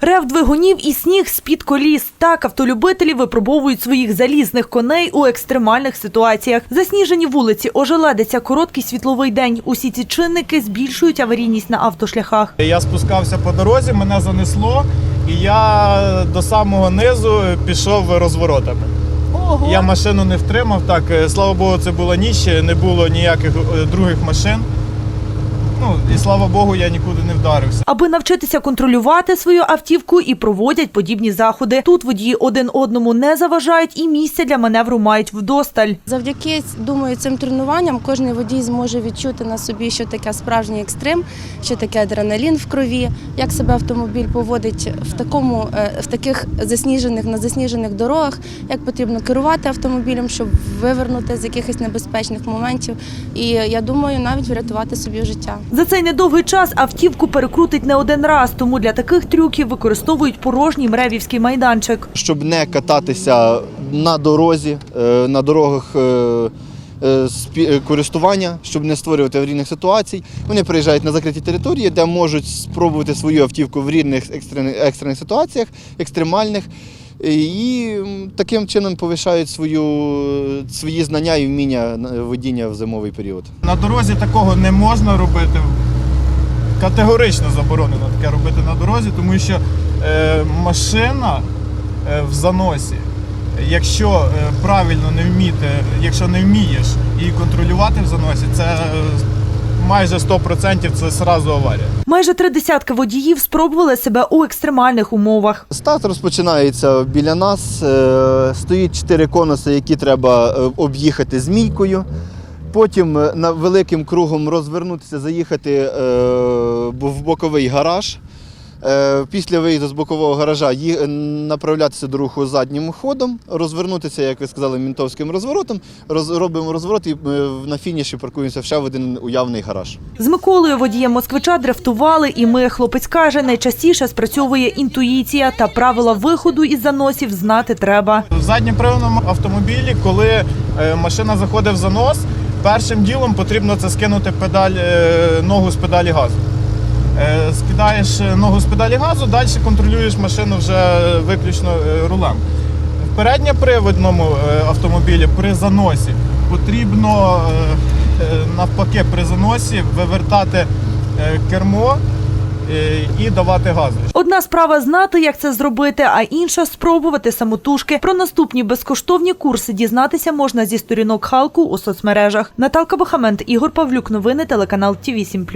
Рев двигунів і сніг з-під коліс. Так автолюбителі випробовують своїх залізних коней у екстремальних ситуаціях. Засніжені вулиці, ожеледиться, короткий світловий день. Усі ці чинники збільшують аварійність на автошляхах. Я спускався по дорозі, мене занесло, і я до самого низу пішов розворотами. Я машину не втримав. Так, е, слава Богу, це була ніч, не було ніяких е, других машин. Ну і слава Богу, я нікуди не вдарився. Аби навчитися контролювати свою автівку і проводять подібні заходи. Тут водії один одному не заважають і місця для маневру мають вдосталь. Завдяки думаю, цим тренуванням кожен водій зможе відчути на собі, що таке справжній екстрим, що таке адреналін в крові, як себе автомобіль поводить в такому е, в таких засніжених на засніжених дорогах, як потрібно керувати автомобілем, щоб вивернути з якихось небезпечних моментів. І я думаю, навіть врятувати собі життя. За цей недовгий час автівку перекрутить не один раз, тому для таких трюків використовують порожній мревівський майданчик. щоб не кататися на дорозі, е, на дорогах е, е, користування, щоб не створювати аварійних ситуацій. Вони приїжджають на закриті території, де можуть спробувати свою автівку в рідних екстрених ситуаціях, екстремальних. Е, І таким чином повишають свою, свої знання і вміння водіння в зимовий період. На дорозі такого не можна робити. Категорично заборонено таке робити на дорозі, тому що е, машина е, в заносі, якщо е, правильно не вміти, якщо не вмієш її контролювати в заносі, це е, майже 100% це сразу аварія. Майже три десятки водіїв спробували себе у екстремальних умовах. Старт розпочинається біля нас. Е, Стоїть чотири конуси, які треба е, об'їхати змійкою. Потім е, на великим кругом розвернутися, заїхати в боковий гараж. Е, Після виїзду з бокового гаража ї- направлятися до руху заднім ходом, розвернутися, як ви сказали, мінтовським розворотом. Роз, робимо розворот і е, на фініші паркуємося ще в один уявний гараж. З Миколою водієм москвича дрифтували, і ми, хлопець каже, найчастіше спрацьовує інтуїція та правила виходу із заносів знати треба. В задньоприводному автомобілі, коли е, машина заходить в занос, першим ділом потрібно це скинути педаль, е, ногу з педалі газу. Е, Скидаєш е, ногу з педалі газу, далі контролюєш машину вже виключно е, рулем. В передньоприводному автомобілі при заносі потрібно навпаки при заносі вивертати кермо і давати газу. Одна справа знати, як це зробити, а інша спробувати самотужки. Про наступні безкоштовні курси дізнатися можна зі сторінок Халку у соцмережах. Наталка Бахамент, Ігор Павлюк. Новини телеканал Ті 7